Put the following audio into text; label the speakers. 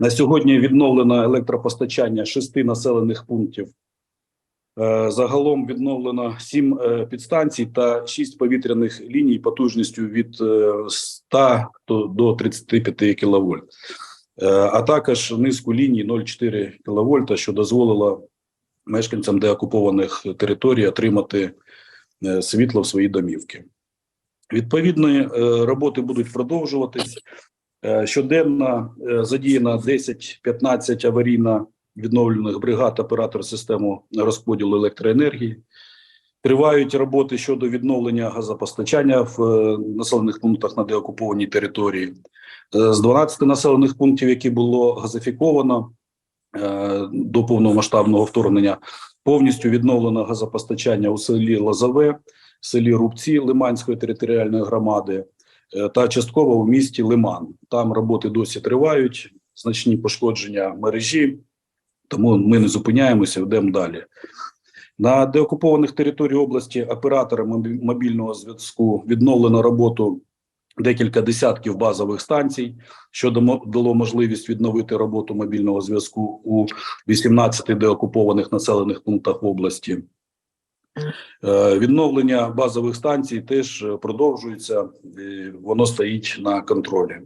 Speaker 1: На сьогодні відновлено електропостачання шести населених пунктів. Е, Загалом відновлено сім е, підстанцій та шість повітряних ліній потужністю від е, 100 до- до 35 кВт. А також низку ліній 0,4 кВт, що дозволило мешканцям деокупованих територій отримати е, світло в свої домівки. Відповідні е, роботи будуть продовжуватись. Щоденно задіяно 10-15 аварійно відновлених бригад оператор систему розподілу електроенергії. Тривають роботи щодо відновлення газопостачання в е, населених пунктах на деокупованій території. Е, З 12 населених пунктів, які було газифіковано е, до повномасштабного вторгнення, повністю відновлено газопостачання у селі Лозове, селі Рубці Лиманської територіальної громади та частково у місті Лиман. Там роботи досі тривають, значні пошкодження мережі, тому ми не зупиняємося, йдемо далі. На деокупованих територіях області операторами мобі- мобільного зв'язку відновлено роботу декілька десятків базових станцій, що дало можливість відновити роботу мобільного зв'язку у 18 деокупованих населених пунктах області. Е, Відновлення базових станцій теж е, продовжується, воно стоїть на контролі.